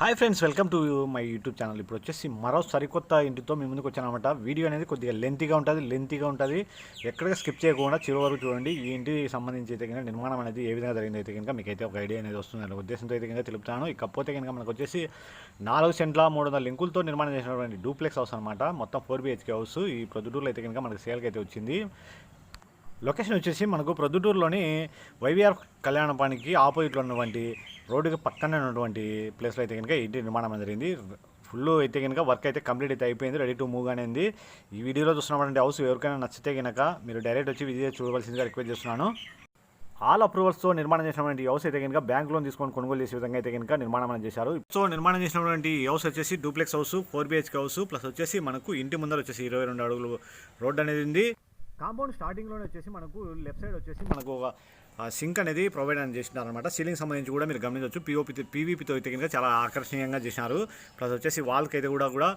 Hi friends welcome to my YouTube channel ఇప్పుడు వచ్చేసి మరో సరికొత్త ఇంటితో మీ ముందుకు వచ్చానమాట. వీడియో అనేది కొద్దిగా లెంతీగా ఉంటుంది లెంతీగా ఉంటుంది. ఎక్కడ స్కిప్ చేయకుండా చివరి వరకు చూడండి. ఈ ఇంటికి సంబంధించి అయితే కనుక నిర్మాణం అనేది ఏ విధంగా జరిగింది అయితే కనుక మీకు అయితే ఒక ఐడియా అనేది వస్తుంది అనే ఉద్దేశంతో అయితే కనుక తెలుపుతాను. ఇకపోతే కనుక మనకు వచ్చేసి నాలుగు సెంట్ల మూడు వందల లింకులతో నిర్మాణం చేసినటువంటి డూప్లెక్స్ హౌస్ అనమాట మొత్తం ఫోర్ బిహెచ్కే హౌస్ ఈ ప్రొద్దుటూరులో అయితే కనుక మనకి సేల్కి అయితే వచ్చింది. లొకేషన్ వచ్చేసి మనకు ప్రొద్దుటూరులోని వైవిఆర్ కళ్యాణపానికి ఆపోజిట్లో ఉన్నటువంటి రోడ్డుకి పక్కనే ఉన్నటువంటి ప్లేస్లో అయితే కనుక ఇంటి నిర్మాణం జరిగింది. ఫుల్ అయితే కనుక వర్క్ అయితే కంప్లీట్ అయితే అయిపోయింది రెడీ టు మూవ్ అనేది ఈ వీడియోలో చూస్తున్నటువంటి హౌస్ ఎవరికైనా నచ్చితే కనుక మీరు డైరెక్ట్ వచ్చి విజిట్ చూడవలసిందిగా రిక్వెస్ట్ చేస్తున్నాను. ఆల్ అప్రూవల్స్తో నిర్మాణం చేసినటువంటి హౌస్ అయితే కనుక బ్యాంక్ లోన్ తీసుకొని కొనుగోలు చేసే విధంగా అయితే కనుక నిర్మాణం అనేది చేశారు. సో నిర్మాణం చేసినటువంటి హౌస్ వచ్చేసి duplex house four BHK house plus వచ్చేసి మనకు ఇంటి ముందర వచ్చేసి ఇరవై రెండు అడుగులు రోడ్ అనేది ఉంది. కాంపౌండ్ స్టార్టింగ్లోనే వచ్చేసి మనకు లెఫ్ట్ సైడ్ వచ్చేసి మనకు ఒక సింక్ అనేది ప్రొవైడ్ అని చేసినారనమాట సీలింగ్ సంబంధించి కూడా మీరు గమనించవచ్చు. పీఓపీ పీవీపీతో అయితే కనుక చాలా ఆకర్షణీయంగా చేసినారు. ప్లస్ వచ్చేసి వాల్కి అయితే కూడా కూడా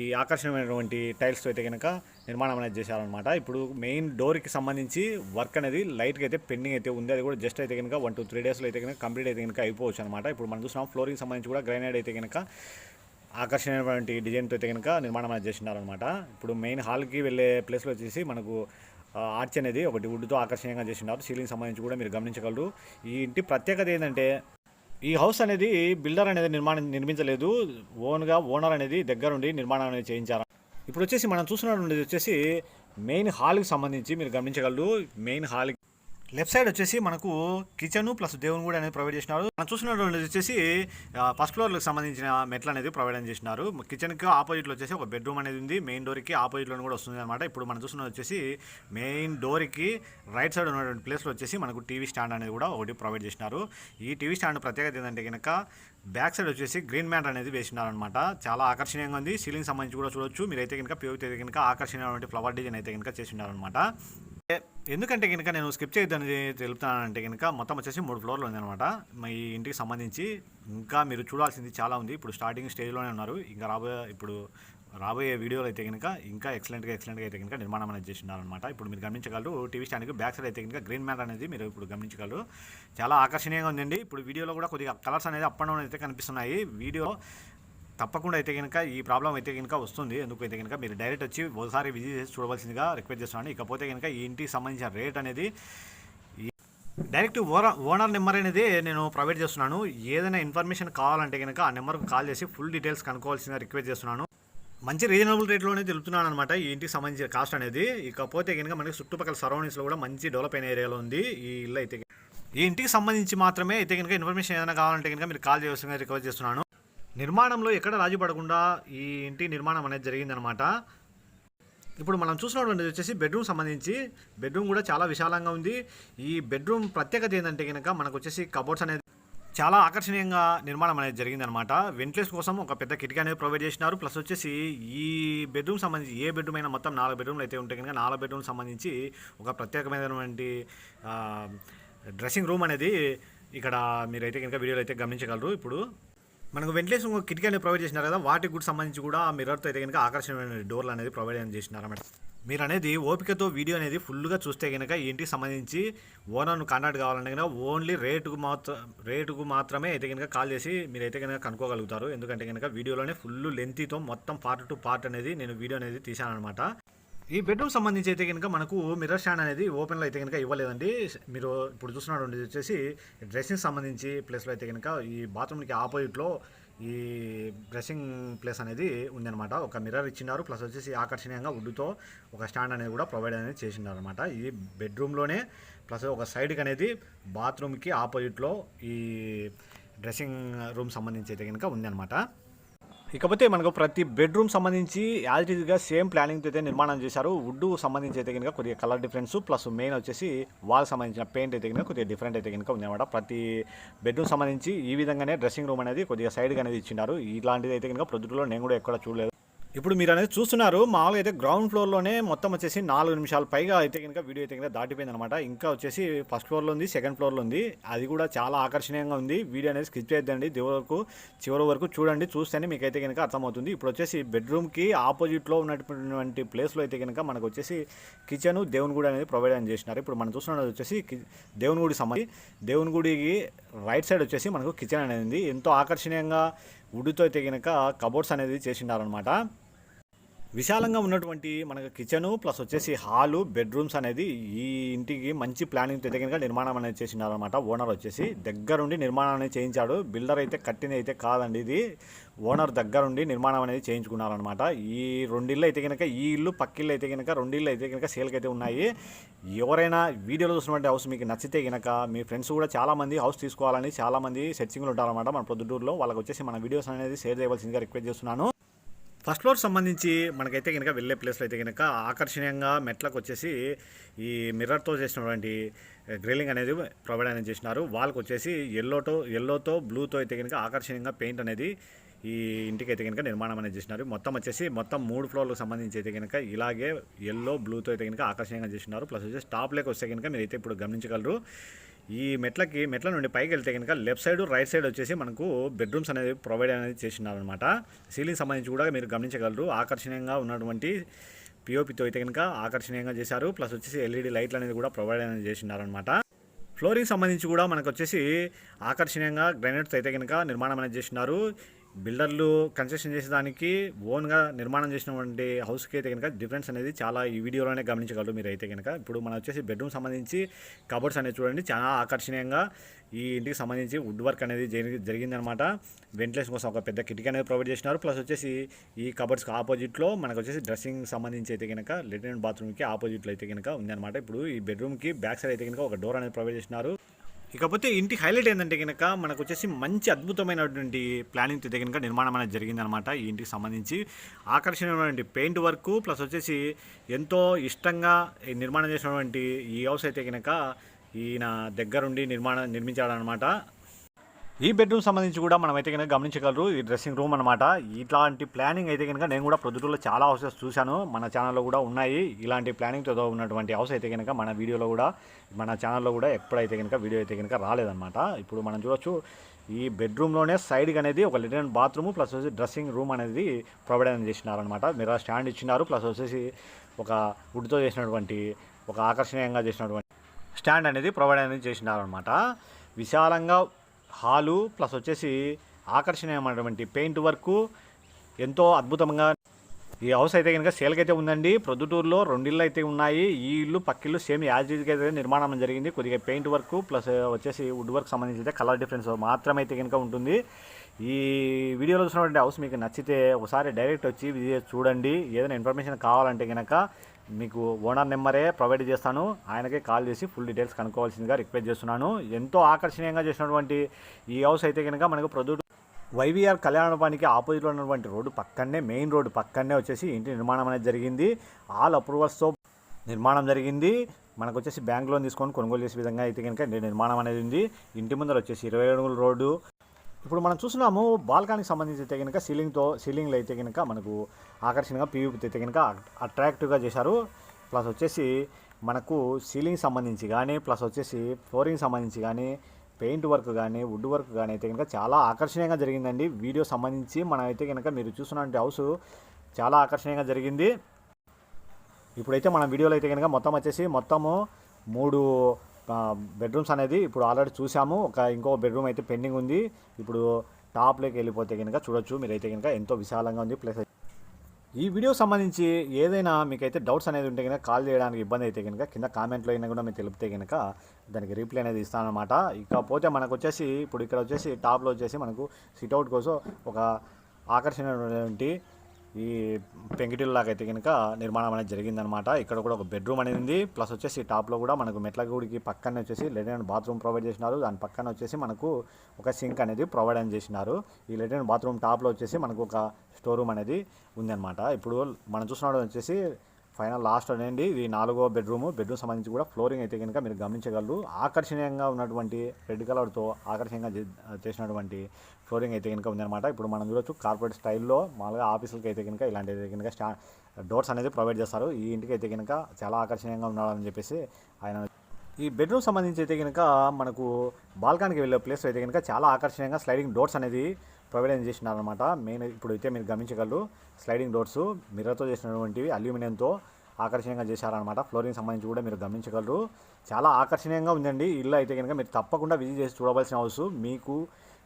ఈ ఆకర్షణీయమైనటువంటి టైల్స్తో అయితే కనుక నిర్మాణం అనేది చేశారనమాట ఇప్పుడు మెయిన్ డోర్కి సంబంధించి వర్క్ అనేది లైట్గా అయితే పెండింగ్ అయితే ఉంది. అది కూడా జస్ట్ అయితే కనుక వన్ టూ త్రీ డేస్లో అయితే కనుక కంప్లీట్ అయితే కనుక అయిపోవచ్చు అనమాట ఇప్పుడు మనం చూసినాం ఫ్లోరింగ్ సంబంధించి కూడా గ్రైనైడ్ అయితే కనుక ఆకర్షణీయమైనటువంటి డిజైన్తో అయితే కనుక నిర్మాణం అనేది చేసినారనమాట ఇప్పుడు మెయిన్ హాల్కి వెళ్ళే ప్లేస్లో వచ్చేసి మనకు ఆర్చ్ అనేది ఒకటి వుడ్తో ఆకర్షణీయంగా చేసినారు సీలింగ్ సంబంధించి కూడా మీరు గమనించగలరు. ఈ ఇంటి ప్రత్యేకత ఏంటంటే ఈ హౌస్ అనేది బిల్డర్ అనేది నిర్మాణం నిర్మించలేదు. ఓన్గా ఓనర్ అనేది దగ్గరుండి నిర్మాణం అనేది చేయించారు. ఇప్పుడు వచ్చేసి మనం చూస్తున్నటువంటిది వచ్చేసి మెయిన్ హాల్కి సంబంధించి మీరు గమనించగలరు. మెయిన్ హాల్ లెఫ్ట్ సైడ్ వచ్చేసి మనకు కిచెన్ ప్లస్ దేవుని కూడా అనేది ప్రొవైడ్ చేసినారు. మనం చూసినటువంటి వచ్చేసి ఫస్ట్ ఫ్లోర్కి సంబంధించిన మెట్లు అనేది ప్రొవైడ్ చేసినారు. కిచెన్కి ఆపోజిట్లో వచ్చేసి ఒక బెడ్రూమ్ అనేది ఉంది. మెయిన్ డోర్కి ఆపోజిట్లో కూడా వస్తుంది అనమాట ఇప్పుడు మనం చూస్తున్నది వచ్చేసి మెయిన్ డోర్కి రైట్ సైడ్ ఉన్నటువంటి ప్లేస్లో వచ్చేసి మనకు టీవీ స్టాండ్ అనేది కూడా ఒకటి ప్రొవైడ్ చేసినారు. ఈ టీవీ స్టాండ్ ప్రత్యేకత ఏంటంటే కనుక బ్యాక్ సైడ్ వచ్చేసి గ్రీన్ మ్యాట్ అనేది వేసినారనమాట చాలా ఆకర్షణీయంగా ఉంది. సీలింగ్ సంబంధించి కూడా చూడొచ్చు. మీరైతే కనుక ప్యూర్ అయితే కనుక ఆకర్షణీయమైన ఫ్లవర్ డిజైన్ అయితే కనుక చేసినారనమాట ఎందుకంటే కనుక నేను స్కిప్ చేయొద్దని తెలుపుతానంటే కనుక మొత్తం వచ్చేసి మూడు ఫ్లోర్లు ఉందన్నమాట. మా ఇంటికి సంబంధించి ఇంకా మీరు చూడాల్సింది చాలా ఉంది. ఇప్పుడు స్టార్టింగ్ స్టేజ్లోనే ఉన్నారు. ఇంకా రాబోయే ఇప్పుడు రాబోయే వీడియోలో అయితే కనుక ఇంకా ఎక్సలెంట్గా ఎక్సలెంట్గా అయితే కనుక నిర్మాణం అనేది చేసినారనమాట ఇప్పుడు మీరు గమనించగలరు టీవీ స్టాండ్కి బ్యాక్ సైడ్ అయితే కనుక గ్రీన్ మ్యాట్ అనేది మీరు ఇప్పుడు గమనించగలరు. చాలా ఆకర్షణీయంగా ఉందండి. ఇప్పుడు వీడియోలో కూడా కొద్దిగా కలర్స్ అనేది అప్ అండ్ డౌన్ అయితే కనిపిస్తున్నాయి. వీడియో తప్పకుండా అయితే కనుక ఈ ప్రాబ్లం అయితే కనుక వస్తుంది. ఎందుకు అయితే కనుక మీరు డైరెక్ట్ వచ్చి ఒకసారి విజిట్ చేసి చూడవలసిందిగా రిక్వెస్ట్ చేస్తున్నాను. ఇకపోతే కనుక ఈ ఇంటికి సంబంధించిన రేట్ అనేది డైరెక్ట్ ఓనర్ ఓనర్ నెంబర్ అనేది నేను ప్రొవైడ్ చేస్తున్నాను. ఏదైనా ఇన్ఫర్మేషన్ కావాలంటే కనుక ఆ నెంబర్కి కాల్ చేసి ఫుల్ డీటెయిల్స్ కనుక్కోవాల్సిందిగా రిక్వెస్ట్ చేస్తున్నాను. మంచి రీజనబుల్ రేట్లోనే తెలుపుతున్నాను అనమాట ఈ ఇంటికి సంబంధించిన కాస్ట్ అనేది. ఇకపోతే కనుక మనకి చుట్టుపక్కల సరౌండింగ్స్లో కూడా మంచి డెవలప్ అయిన ఏరియాలో ఉంది ఈ ఇల్లు అయితే ఈ ఇంటికి సంబంధించి మాత్రమే అయితే కనుక ఇన్ఫర్మేషన్ ఏదైనా కావాలంటే కనుక మీరు కాల్ చేయాల్సిందిగా రిక్వెస్ట్ చేస్తున్నాను. నిర్మాణంలో ఎక్కడ రాజీ పడకుండా ఈ ఇంటి నిర్మాణం అనేది జరిగిందనమాట ఇప్పుడు మనం చూసినటువంటిది వచ్చేసి బెడ్రూమ్ సంబంధించి బెడ్రూమ్ కూడా చాలా విశాలంగా ఉంది. ఈ బెడ్రూమ్ ప్రత్యేకత ఏంటంటే కనుక మనకు వచ్చేసి కబోర్డ్స్ అనేది చాలా ఆకర్షణీయంగా నిర్మాణం అనేది జరిగిందనమాట వెంటిలేషన్ కోసం ఒక పెద్ద కిటికీ అనేది ప్రొవైడ్ చేసినారు. ప్లస్ వచ్చేసి ఈ బెడ్రూమ్ సంబంధించి ఏ బెడ్రూమ్ అయినా మొత్తం నాలుగు బెడ్రూమ్లు అయితే ఉంటాయి కనుక నాలుగు బెడ్రూమ్ సంబంధించి ఒక ప్రత్యేకమైనటువంటి డ్రెస్సింగ్ రూమ్ అనేది ఇక్కడ మీరైతే కనుక వీడియోలో అయితే గమనించగలరు. ఇప్పుడు మనకు వెంటిలేషన్ కిటికీ అనేది ప్రొవైడ్ చేసినారు కదా వాటికి కూడా సంబంధించి కూడా ఆ మిర్రర్తో అయితే కనుక ఆకర్షణమైన డోర్లు అనేది ప్రొవైడ్ అనేది చేసినారు అన్నమాట మీరు అనేది ఓపికతో వీడియో అనేది ఫుల్గా చూస్తే కనుక ఇంటికి సంబంధించి ఓనర్ను కాంటాక్ట్ కావాలంటే కనుక ఓన్లీ రేటుకు మాత్రం రేటుకు మాత్రమే అయితే కనుక కాల్ చేసి మీరైతే కనుక కనుక్కోగలుగుతారు. ఎందుకంటే కనుక వీడియోలోనే ఫుల్ లెంతీతో మొత్తం పార్ట్ టు పార్ట్ అనేది నేను వీడియో అనేది తీశాను అనమాట ఈ బెడ్రూమ్ సంబంధించి అయితే కనుక మనకు మిర్రర్ స్టాండ్ అనేది ఓపెన్లో అయితే కనుక ఇవ్వలేదండి. మీరు ఇప్పుడు చూస్తున్నాడు వచ్చేసి డ్రెస్సింగ్ సంబంధించి ప్లేస్లో అయితే కనుక ఈ బాత్రూమ్కి ఆపోజిట్లో ఈ డ్రెస్సింగ్ ప్లేస్ అనేది ఉందన్నమాట. ఒక మిర్రర్ ఇచ్చినారు ప్లస్ వచ్చేసి ఆకర్షణీయంగా వుడ్తో ఒక స్టాండ్ అనేది కూడా ప్రొవైడ్ అనేది చేసినారు అనమాట ఈ బెడ్రూమ్లోనే ప్లస్ ఒక సైడ్కి అనేది బాత్రూమ్కి ఆపోజిట్లో ఈ డ్రెస్సింగ్ రూమ్ సంబంధించి అయితే కనుక ఉందన్నమాట. ఇకపోతే మనకు ప్రతి బెడ్రూమ్ సంబంధించి యాజ్ ఇట్ సేమ్ ప్లానింగ్తో అయితే నిర్మాణం చేశారు. వుడ్ సంబంధించి అయితే కనుక కొద్దిగా కలర్ డిఫరెన్స్ ప్లస్ మెయిన్ వచ్చేసి వాల్ సంబంధించిన పెయింట్ అయితే కనుక కొద్దిగా డిఫరెంట్ అయితే కనుక ఉందన్నమాట. ప్రతి బెడ్రూమ్ సంబంధించి ఈ విధంగానే డ్రెస్సింగ్ రూమ్ అనేది కొద్దిగా సైడ్గా అనేది ఇచ్చినారు ఇలాంటిది అయితే కనుక ప్రొద్దుటలో నేను కూడా ఎక్కడ చూడలేదు. ఇప్పుడు మీరు అనేది చూస్తున్నారు. మామూలుగా అయితే గ్రౌండ్ ఫ్లోర్లోనే మొత్తం వచ్చేసి నాలుగు నిమిషాల పైగా అయితే కనుక వీడియో అయితే కనుక దాటిపోయింది అనమాట ఇంకా వచ్చేసి ఫస్ట్ ఫ్లోర్లో ఉంది సెకండ్ ఫ్లోర్లో ఉంది. అది కూడా చాలా ఆకర్షణీయంగా ఉంది. వీడియో అనేది స్కిప్ చేయొద్దండి. చివరి వరకు చివరి వరకు చూడండి. చూస్తేనే మీకు అయితే కనుక అర్థమవుతుంది. ఇప్పుడు వచ్చేసి బెడ్రూమ్కి ఆపోజిట్లో ఉన్నటువంటి ప్లేస్లో అయితే కనుక మనకు వచ్చేసి కిచెన్ దేవుని గుడి అనేది ప్రొవైడ్ అని చేసినారు. ఇప్పుడు మనం చూస్తున్నది వచ్చేసి దేవుని గుడి సంబంధించి దేవుని గుడికి రైట్ సైడ్ వచ్చేసి మనకు కిచెన్ అనేది ఉంది. ఎంతో ఆకర్షణీయంగా వుడ్తో అయితే కనుక కబోర్డ్స్ అనేది చేసిండారనమాట విశాలంగా ఉన్నటువంటి మనకు కిచెను ప్లస్ వచ్చేసి హాలు బెడ్రూమ్స్ అనేది ఈ ఇంటికి మంచి ప్లానింగ్ దగ్గరగా నిర్మాణం అనేది చేసినారనమాట ఓనర్ వచ్చేసి దగ్గరుండి నిర్మాణం అనేది చేయించాడు. బిల్డర్ అయితే కట్టింది అయితే కాదండి ఇది. ఓనర్ దగ్గరుండి నిర్మాణం అనేది చేయించుకున్నారనమాట ఈ రెండిళ్ళు అయితే కనుక ఈ ఇల్లు పక్కిళ్ళు అయితే కనుక రెండిళ్ళు అయితే కనుక సేల్కి అయితే ఉన్నాయి. ఎవరైనా వీడియోలో చూసినటువంటి హౌస్ మీకు నచ్చితే కనుక మీ ఫ్రెండ్స్ కూడా చాలామంది హౌస్ తీసుకోవాలని చాలామంది సెర్చింగ్లు ఉంటారన్నమాట మన పొద్దుటూరులో వాళ్ళకి వచ్చేసి మన వీడియోస్ అనేది షేర్ చేయవలసిందిగా రిక్వెస్ట్ చేస్తున్నాను. ఫస్ట్ ఫ్లోర్ సంబంధించి మనకైతే కనుక వెళ్ళే ప్లేస్లో అయితే కనుక ఆకర్షణీయంగా మెట్లకు వచ్చేసి ఈ మిర్రర్తో చేసినటువంటి గ్రిల్లింగ్ అనేది ప్రొవైడ్ అనేది చేసినారు. వాళ్ళకి వచ్చేసి ఎల్లోతో ఎల్లోతో బ్లూతో అయితే కనుక ఆకర్షణీయంగా పెయింట్ అనేది ఈ ఇంటికి అయితే కనుక నిర్మాణం అనేది చేసినారు. మొత్తం వచ్చేసి మొత్తం మూడు ఫ్లోర్లకు సంబంధించి అయితే కనుక ఇలాగే ఎల్లో బ్లూతో అయితే కనుక ఆకర్షణీయంగా చేసినారు. ప్లస్ వచ్చేసి టాప్ వస్తే కనుక మీరు అయితే ఇప్పుడు గమనించగలరు. ఈ మెట్లకి మెట్ల నుండి పైకి వెళ్తే కనుక లెఫ్ట్ సైడ్ రైట్ సైడ్ వచ్చేసి మనకు బెడ్రూమ్స్ అనేది ప్రొవైడ్ అనేది చేసినారనమాట సీలింగ్ సంబంధించి కూడా మీరు గమనించగలరు. ఆకర్షణీయంగా ఉన్నటువంటి పిఓపితో అయితే కనుక ఆకర్షణీయంగా చేశారు. ప్లస్ వచ్చేసి ఎల్ఈడి లైట్లు అనేది కూడా ప్రొవైడ్ అనేది చేసినారనమాట ఫ్లోరింగ్ సంబంధించి కూడా మనకు వచ్చేసి ఆకర్షణీయంగా గ్రానైట్స్ అయితే కనుక నిర్మాణం అనేది చేసినారు. బిల్డర్లు కన్స్ట్రక్షన్ చేసేదానికి ఓన్గా నిర్మాణం చేసినటువంటి హౌస్కి అయితే కనుక డిఫరెన్స్ అనేది చాలా ఈ వీడియోలోనే గమనించగలరు మీరు అయితే కనుక ఇప్పుడు మనం వచ్చేసి బెడ్రూమ్ సంబంధించి కబోర్డ్స్ అనేది చూడండి చాలా ఆకర్షణీయంగా ఈ ఇంటికి సంబంధించి వుడ్ వర్క్ అనేది జరిగి జరిగిందనమాట. వెంటిలేషన్ కోసం ఒక పెద్ద కిటికీ అనేది ప్రొవైడ్ చేసినారు. ప్లస్ వచ్చేసి ఈ కబర్డ్స్కి ఆపోజిట్లో మనకు వచ్చేసి డ్రెస్సింగ్ సంబంధించి అయితే కనుక లెట్రిన్ బాత్రూమ్కి ఆపోజిట్లో అయితే కనుక ఉందన్నమాట ఇప్పుడు ఈ బెడ్రూమ్కి బ్యాక్ సైడ్ అయితే కనుక ఒక డోర్ అనేది ప్రొవైడ్ చేసినారు. ఇకపోతే ఇంటి హైలైట్ ఏంటంటే కనుక మనకు వచ్చేసి మంచి అద్భుతమైనటువంటి ప్లానింగ్ అయితే కనుక నిర్మాణం అనేది జరిగిందనమాట ఈ ఇంటికి సంబంధించి. ఆకర్షణీయమైనటువంటి పెయింట్ వర్క్ ప్లస్ వచ్చేసి ఎంతో ఇష్టంగా ఈ నిర్మాణం చేసినటువంటి ఈ హౌస్ అయితే కనుక ఈయన దగ్గరుండి నిర్మాణం నిర్మించాడనమాట. ఈ బెడ్రూమ్ సంబంధించి కూడా మనం అయితే కనుక గమనించగలరు ఈ డ్రెస్సింగ్ రూమ్ అనమాట ఇట్లాంటి ప్లానింగ్ అయితే కనుక నేను కూడా ప్రొద్దుటూరులో చాలా హౌసెస్ చూశాను. మన ఛానల్లో కూడా ఉన్నాయి. ఇలాంటి ప్లానింగ్తో ఉన్నటువంటి హౌస్ అయితే కనుక మన వీడియోలో కూడా మన ఛానల్లో కూడా ఎప్పుడైతే కనుక వీడియో అయితే కనుక రాలేదన్నమాట. ఇప్పుడు మనం చూడొచ్చు ఈ బెడ్రూమ్లోనే సైడ్కి అనేది ఒక లెట్రిన్ బాత్రూమ్ ప్లస్ వచ్చి డ్రెస్సింగ్ రూమ్ అనేది ప్రొవైడ్ చేసినారనమాట మీరు స్టాండ్ ఇచ్చినారు ప్లస్ వచ్చేసి ఒక వుడ్తో చేసినటువంటి ఒక ఆకర్షణీయంగా చేసినటువంటి స్టాండ్ అనేది ప్రొవైడ్ అనేది చేసినారనమాట విశాలంగా హాలు ప్లస్ వచ్చేసి ఆకర్షణీయమైనటువంటి పెయింట్ వర్క్. ఎంతో అద్భుతంగా ఈ హౌస్ అయితే కనుక సేల్కి అయితే ఉందండి. ప్రొద్దుటూరులో రెండు ఇళ్ళు అయితే ఉన్నాయి. ఈ ఇల్లు పక్కిల్లు సేమ్ యాజ్ అయితే నిర్మాణం జరిగింది. కొద్దిగా పెయింట్ వర్క్ ప్లస్ వచ్చేసి వుడ్ వర్క్ సంబంధించి అయితే కలర్ డిఫరెన్స్ మాత్రమైతే అయితే కనుక ఉంటుంది. ఈ వీడియోలో చూసినటువంటి హౌస్ మీకు నచ్చితే ఒకసారి డైరెక్ట్ వచ్చి చూడండి. ఏదైనా ఇన్ఫర్మేషన్ కావాలంటే కనుక మీకు ఓనర్ నెంబరే ప్రొవైడ్ చేస్తాను. ఆయనకే కాల్ చేసి ఫుల్ డీటెయిల్స్ కనుక్కోవాల్సిందిగా రిక్వెస్ట్ చేస్తున్నాను. ఎంతో ఆకర్షణీయంగా చేసినటువంటి ఈ హౌస్ అయితే కనుక మనకు ప్రొద్దు వైవీఆర్ కళ్యాణపానికి ఆపోజిట్లో ఉన్నటువంటి రోడ్డు పక్కనే మెయిన్ రోడ్డు పక్కనే వచ్చేసి ఇంటి నిర్మాణం అనేది జరిగింది. ఆల్ అప్రూవల్స్తో నిర్మాణం జరిగింది. మనకు వచ్చేసి బ్యాంక్ లోన్ తీసుకొని కొనుగోలు చేసే విధంగా అయితే కనుక నిర్మాణం అనేది ఉంది. ఇంటి ముందర వచ్చేసి ఇరవై అడుగుల రోడ్డు. ఇప్పుడు మనం చూస్తున్నాము బాల్కానికి సంబంధించి అయితే కనుక సీలింగ్తో సీలింగ్లు అయితే కనుక మనకు ఆకర్షణగా పీవీపీతో అయితే కనుక అట్రాక్టివ్గా చేశారు. ప్లస్ వచ్చేసి మనకు సీలింగ్ సంబంధించి కానీ ప్లస్ వచ్చేసి ఫ్లోరింగ్ సంబంధించి కానీ పెయింట్ వర్క్ కానీ వుడ్ వర్క్ కానీ అయితే కనుక చాలా ఆకర్షణీయంగా జరిగిందండి. వీడియో సంబంధించి మనం అయితే కనుక మీరు చూస్తున్నటువంటి హౌస్ చాలా ఆకర్షణీయంగా జరిగింది. ఇప్పుడైతే మన వీడియోలో అయితే కనుక మొత్తం వచ్చేసి మొత్తము మూడు బెడ్రూమ్స్ అనేది ఇప్పుడు ఆల్రెడీ చూసాము. ఒక ఇంకో బెడ్రూమ్ అయితే పెండింగ్ ఉంది. ఇప్పుడు టాప్లోకి వెళ్ళిపోతే కనుక చూడొచ్చు. మీరైతే కనుక ఎంతో విశాలంగా ఉంది. ప్లస్ ఈ వీడియో సంబంధించి ఏదైనా మీకైతే డౌట్స్ అనేది ఉంటే కనుక కాల్ చేయడానికి ఇబ్బంది అయితే కనుక కింద కామెంట్లో అయినా కూడా మీరు తెలిపితే కనుక దానికి రీప్లై అనేది ఇస్తానమాట ఇకపోతే మనకు వచ్చేసి ఇప్పుడు ఇక్కడ వచ్చేసి టాప్లో వచ్చేసి మనకు సిట్అవుట్ కోసం ఒక ఆకర్షణటువంటి ఈ పెంకిటిల్లాగా అయితే కనుక నిర్మాణం అనేది జరిగిందనమాట. ఇక్కడ కూడా ఒక బెడ్రూమ్ అనేది ఉంది. ప్లస్ వచ్చేసి టాప్లో కూడా మనకు మెట్ల గుడికి పక్కనే వచ్చేసి లెట్రిన్ బాత్రూమ్ ప్రొవైడ్ చేసినారు. దాని పక్కన వచ్చేసి మనకు ఒక సింక్ అనేది ప్రొవైడ్ అని చేసినారు. ఈ లెట్రిన్ బాత్రూమ్ టాప్లో వచ్చేసి మనకు ఒక స్టోర్ రూమ్ అనేది ఉందన్నమాట ఇప్పుడు మనం చూసినప్పుడు వచ్చేసి ఫైనల్ లాస్ట్ అనేది ఇది నాలుగో బెడ్రూమ్. బెడ్రూమ్ సంబంధించి కూడా ఫ్లోరింగ్ అయితే కనుక మీరు గమనించగలరు. ఆకర్షణీయంగా ఉన్నటువంటి రెడ్ కలర్తో ఆకర్షణీయంగా చేసినటువంటి ఫ్లోరింగ్ అయితే కనుక ఉందన్నమాట. ఇప్పుడు మనం చూడొచ్చు కార్పొరేట్ స్టైల్లో మామూలుగా ఆఫీసులకి అయితే కనుక ఇలాంటి అయితే కనుక స్టా డోర్స్ అనేది ప్రొవైడ్ చేస్తారు. ఈ ఇంటికి అయితే కనుక చాలా ఆకర్షణీయంగా ఉండాలని చెప్పేసి ఆయన ఈ బెడ్రూమ్ సంబంధించి అయితే కనుక మనకు బాల్కానికి వెళ్ళే ప్లేస్ అయితే కనుక చాలా ఆకర్షణీయంగా స్లైడింగ్ డోర్స్ అనేది ప్రొవైడ్ చేసినారనమాట మెయిన్ ఇప్పుడు అయితే మీరు గమనించగలరు స్లైడింగ్ డోర్స్ మిర్రర్తో చేసినటువంటివి అల్యూమినియంతో ఆకర్షణీయంగా చేశారనమాట ఫ్లోరింగ్ సంబంధించి కూడా మీరు గమనించగలరు. చాలా ఆకర్షణీయంగా ఉందండి. ఇల్లు అయితే కనుక మీరు తప్పకుండా విజిట్ చేసి చూడవలసిన అవసరం. మీకు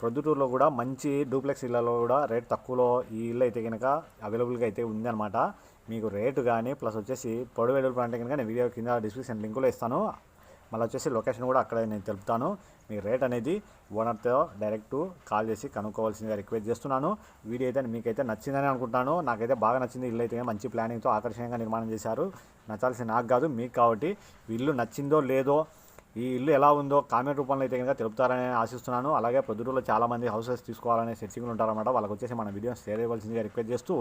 ప్రొద్దుటూరులో కూడా మంచి డూప్లెక్స్ ఇళ్ళలో కూడా రేట్ తక్కువలో ఈ ఇల్లు అయితే కనుక అవైలబుల్గా అయితే ఉందన్నమాట. మీకు రేటు కానీ ప్లస్ వచ్చేసి పొడవు అంటే కనుక నేను వీడియో కింద డిస్క్రిప్షన్ లింకులో ఇస్తాను. మళ్ళీ వచ్చేసి లొకేషన్ కూడా అక్కడే నేను తెలుపుతాను. మీ రేట్ అనేది ఓనర్తో డైరెక్ట్ కాల్ చేసి కనుక్కోవాల్సిందిగా రిక్వెస్ట్ చేస్తున్నాను. వీడియో అయితే మీకైతే నచ్చిందని అనుకుంటున్నాను. నాకైతే బాగా నచ్చింది ఇల్లు అయితే మంచి ప్లానింగ్తో ఆకర్షణీయంగా నిర్మాణం చేశారు. నచ్చాల్సి నాకు కాదు మీకు కాబట్టి. ఇల్లు నచ్చిందో లేదో ఈ ఇల్లు ఎలా ఉందో కామెంట్ రూపంలో అయితే కనుక తెలుపుతారని ఆశిస్తున్నాను. అలాగే పొద్దుటూరులో చాలామంది హౌసెస్ తీసుకోవాలనే సెర్చింగ్లు ఉంటారన్నమాట. వాళ్ళకి వచ్చేసి మన వీడియో షేర్ చేయవలసిందిగా రిక్వెస్ట్ చేస్తూ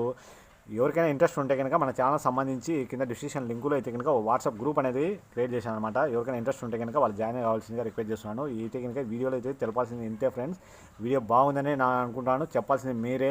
ఎవరికైనా ఇంట్రెస్ట్ ఉంటే కనుక మన ఛానల్ సంబంధించి కింద డిస్క్రిప్షన్ లింకులో అయితే కనుక వాట్సాప్ గ్రూప్ అనేది క్రియేట్ చేశాను అనమాట ఎవరికైనా ఇంట్రెస్ట్ ఉంటే కనుక వాళ్ళు జాయిన్ కావాల్సిందిగా రిక్వెస్ట్ చేస్తున్నాను. ఈ అయితే కనుక వీడియోలో అయితే తెలపాల్సింది ఇంతే ఫ్రెండ్స్ వీడియో బాగుందని నేను అనుకుంటాను. చెప్పాల్సింది మీరే.